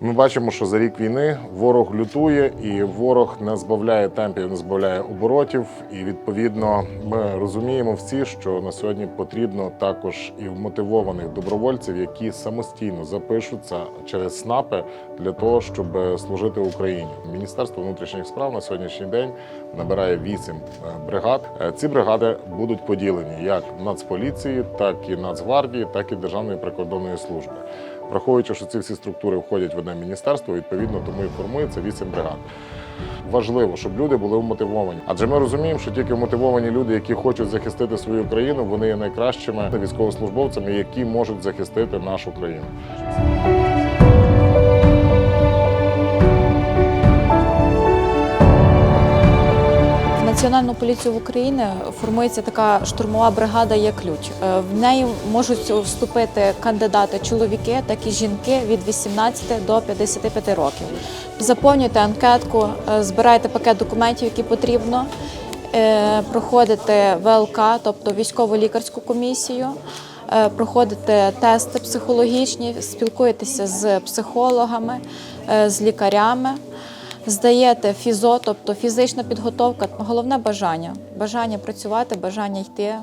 Ми бачимо, що за рік війни ворог лютує, і ворог не збавляє темпів, не збавляє оборотів. І відповідно ми розуміємо всі, що на сьогодні потрібно також і вмотивованих добровольців, які самостійно запишуться через СНАПи для того, щоб служити Україні. Міністерство внутрішніх справ на сьогоднішній день набирає вісім е, бригад. Е, Ці бригади будуть поділені як Нацполіції, так і Нацгвардії, так і Державної прикордонної служби. Враховуючи, що ці всі структури входять в одне міністерство, відповідно тому і формується вісім бригад. Важливо, щоб люди були вмотивовані, адже ми розуміємо, що тільки вмотивовані люди, які хочуть захистити свою країну, вони є найкращими військовослужбовцями, які можуть захистити нашу країну. Національну поліцію в Україні формується така штурмова бригада є ключ. Е, В неї можуть вступити кандидати чоловіки, так і жінки від 18 до 55 років. Заповнюйте анкетку, е, збирайте пакет документів, які потрібно, е, проходите ВЛК, тобто військово-лікарську комісію. Проходите тести психологічні, спілкуєтеся з психологами, з лікарями. Здаєте фізо, тобто фізична підготовка, головне бажання. Бажання працювати, бажання йти